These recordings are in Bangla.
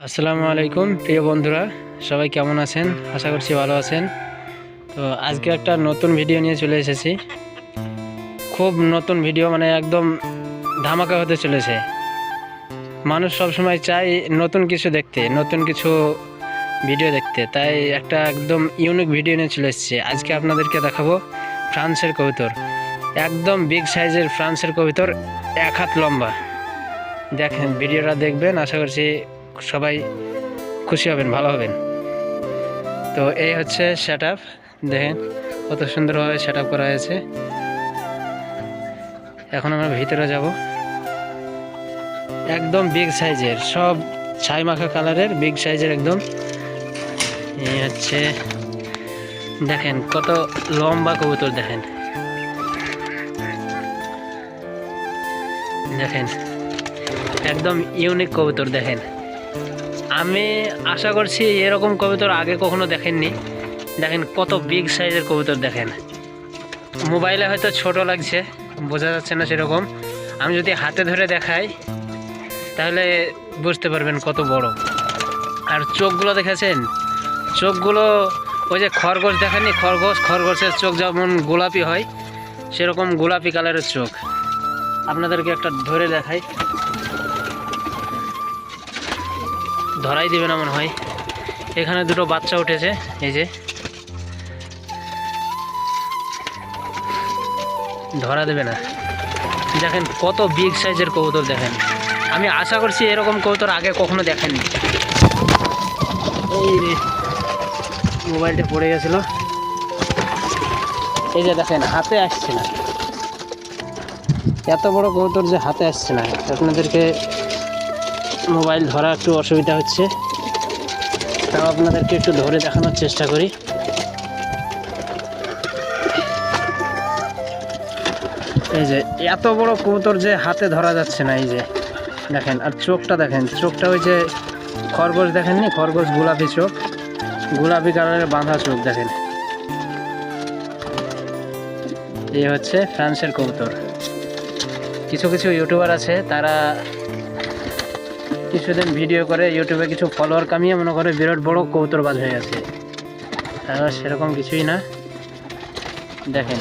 আসসালামু আলাইকুম, প্রিয় বন্ধুরা, সবাই কেমন আছেন? আশা করছি ভালো আছেন। তো আজকে একটা নতুন ভিডিও নিয়ে চলে এসেছি। খুব নতুন ভিডিও মানে একদম ধামাকা হতে চলেছে। মানুষ সবসময় চায় নতুন কিছু দেখতে, নতুন কিছু ভিডিও দেখতে। তাই একটা একদম ইউনিক ভিডিও নিয়ে চলে এসেছে। আজকে আপনাদেরকে দেখাবো ফ্রান্সের কবিতর। একদম বিগ সাইজের ফ্রান্সের কবিতর, এক হাত লম্বা। দেখেন, ভিডিওটা দেখবেন, আশা করছি সবাই খুশি হবেন, ভালো হবেন। তো এই হচ্ছে সেট আপ দেখেন কত সুন্দরভাবে সেট আপ করা হয়েছে। এখন আমরা ভিতরে যাব। একদম বিগ সাইজের সব ছাই মাখা কালারের বিগ সাইজের একদম। এই হচ্ছে, দেখেন কত লম্বা কবুতর, দেখেন। দেখেন, একদম ইউনিক কবুতর, দেখেন। আমি আশা করছি এরকম কবুতর আগে কখনো দেখেননি। দেখেন কত বিগ সাইজের কবুতর দেখেন। মোবাইলে হয়তো ছোট লাগছে, বোঝা যাচ্ছে না সেরকম। আমি যদি হাতে ধরে দেখাই, তাহলে বুঝতে পারবেন কত বড়। আর চোখগুলো দেখেছেন? চোখগুলো ওই যে খরগোশ দেখেননি? খরগোশ, খরগোশের চোখ যেমন গোলাপি হয়, সেরকম গোলাপি কালারের চোখ। আপনাদেরকে একটা ধরে দেখাই। ধরাই দিবে না মনে হয়। এখানে দুটো বাচ্চা উঠেছে, এই যে। ধরা দেবে না। দেখেন কত বিগ সাইজের কবুতর দেখেন। আমি আশা করছি এরকম কবুতর আগে কখনো দেখেননি। এই রে, মোবাইলটা পড়ে গেছিল। এই যে দেখেন, হাতে আসছে না। এত বড় কবুতর যে হাতে আসছে না। আপনাদেরকে মোবাইল ধরা একটু অসুবিধা হচ্ছে। তাও আপনাদেরকে একটু ধরে দেখানোর চেষ্টা করি। এই যে, এত বড় কবুতর যে হাতে ধরা যাচ্ছে না, এই যে, দেখেন, আর চোখটা দেখেন, চোখটা ওই যে খরগোশ দেখেন দেখেননি? খরগোশ গোলাপি চোখ। গোলাপি কালারের বাঁধা চোখ, দেখেন। এই হচ্ছে ফ্রান্সের কবুতর। কিছু কিছু ইউটিউবার আছে, তারা কিছুদিন ভিডিও করে ইউটিউবে কিছু ফলোয়ার কামিয়ে মনে করে বিরাট বড় কৌতরবাজ হয়ে গেছে। সেরকম কিছুই না। দেখেন,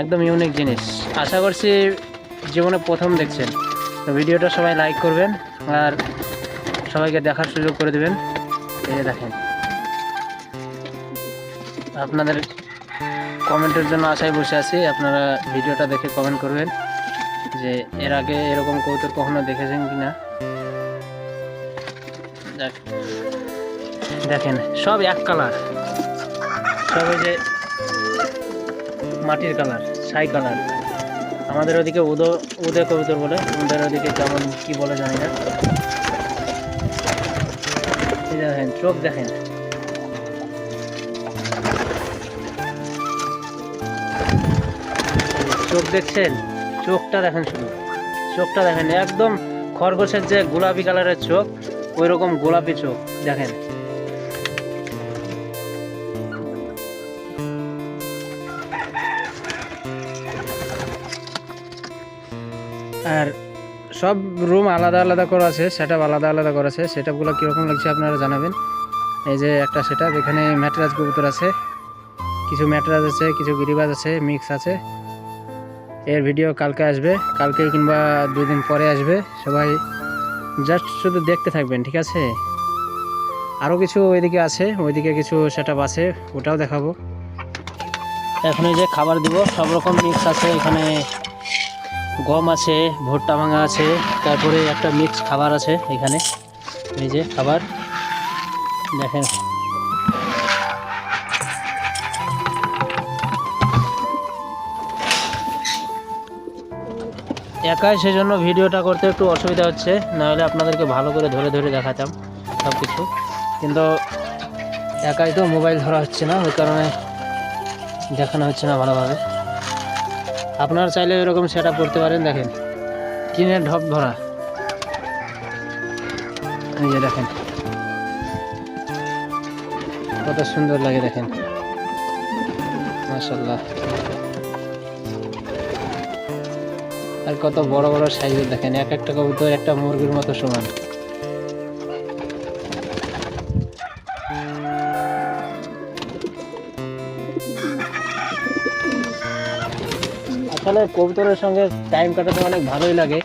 একদম ইউনিক জিনিস। আশা করছি জীবনে প্রথম দেখছেন। তো ভিডিওটা সবাই লাইক করবেন আর সবাইকে দেখার সুযোগ করে দেবেন। এই দেখেন। আপনাদের কমেন্টের জন্য আশায় বসে আছি। আপনারা ভিডিওটা দেখে কমেন্ট করবেন। যে এর আগে এরকম কৌতুক কখনো দেখেছেন কি না দেখেন, সব এক কালার সব ওই যে মাটির কালার ছাই কালার আমাদের ওদিকে উদো উদয় কবুতর বলে, আমাদের ওদিকে কেমন, কি বলে জানি না। দেখেন, চোখ দেখেন। চোখ দেখছেন? চোখটা দেখেন শুধু। চোখটা দেখেন, একদম খরগোশের যে গোলাপি কালারের চোখ ওই রকম গোলাপি চোখ, দেখেন। আর সব রুম আলাদা আলাদা করা আছে সেট আলাদা আলাদা করা আছে। সেট আপগুলো কীরকম লাগছে আপনারা জানাবেন। এই যে একটা সেট এখানে ম্যাটরাজ কবুতর আছে, কিছু ম্যাটরাজ আছে, কিছু গিরিবাজ আছে মিক্স আছে। এর ভিডিও কালকে আসবে। কালকে কিংবা দুদিন পরে আসবে। সবাই জাস্ট শুধু দেখতে থাকবেন, ঠিক আছে? আরও কিছু ওইদিকে আছে, ওইদিকে কিছু সেট আছে, ওটাও দেখাবো। এখন এই যে খাবার দিব, সব রকম মিক্স আছে। এখানে গম আছে, ভুট্টা ভাঙা আছে, তারপরে একটা মিক্স খাবার আছে এখানে। এই যে খাবার। দেখেন। একাই সেজন্য ভিডিওটা করতে একটু অসুবিধা হচ্ছে, নাহলে আপনাদেরকে ভালো করে ধরে ধরে দেখাতাম সব কিছু কিন্তু একাই তো মোবাইল ধরা হচ্ছে না, ওই কারণে দেখানো হচ্ছে না ভালোভাবে। আপনারা চাইলে এরকম সেট করতে পারেন, দেখেন। টিনের ঢপ ধরা। এই যে দেখেন। কত সুন্দর লাগে দেখেন। মাসাল্লাহ আর কত বড় বড় সাইজের দেখেন, এক একটা কবুতর একটা মুরগির মতো সমান। আসলে কবুতরের সঙ্গে টাইম কাটাতে অনেক ভালোই লাগে।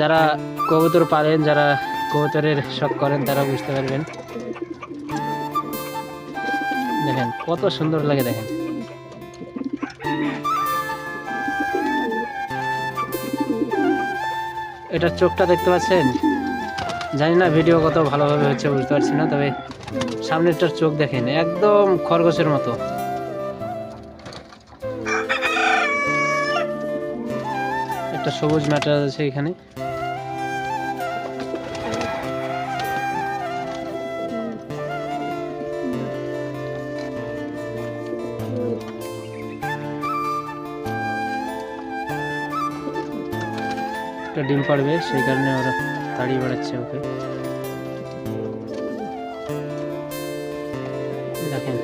যারা কবুতর পালেন, যারা কবুতরের শখ করেন, তারা বুঝতে পারবেন। দেখেন, কত সুন্দর লাগে দেখেন। এটার চোখটা দেখতে পাচ্ছেন? জানি না ভিডিও কত ভালোভাবে হচ্ছে, বুঝতে পারছি না, তবে সামনেরটার চোখ দেখেন, একদম খরগোশের মতো। একটা সবুজ ম্যাটার আছে এখানে। একটা ডিম পাড়বে সেই কারণে ওরা তাড়িয়ে বেড়াচ্ছে ওকে। দেখেন।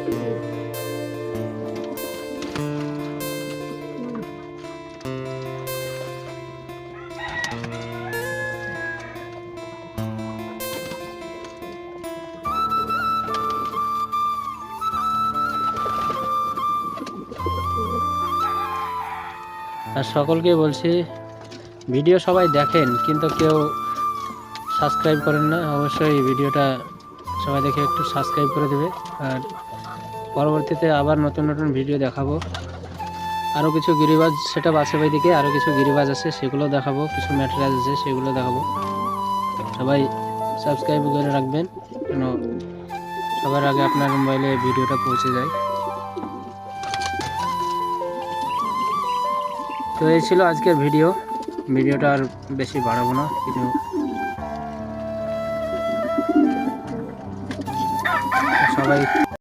আর সকলকে বলছি ভিডিও সবাই দেখেন, কিন্তু কেউ সাবস্ক্রাইব করেন না, অবশ্যই ভিডিওটা সবাই দেখে একটু সাবস্ক্রাইব করে দেবে। আর পরবর্তীতে আবার নতুন নতুন ভিডিও দেখাবো। আরও কিছু গিরিবাজ সেটা আছে দিকে আরও কিছু গিরিবাজ আছে, সেগুলো দেখাবো, কিছু ম্যাটেরিয়াল আছে, সেগুলো দেখাবো। সবাই সাবস্ক্রাইব করে রাখবেন কেন সবার আগে আপনার মোবাইলে ভিডিওটা পৌঁছে যায়। তো এই ছিল আজকের ভিডিও। ভিডিওটা আর বেশি বাড়াবো না কিছু। সবাই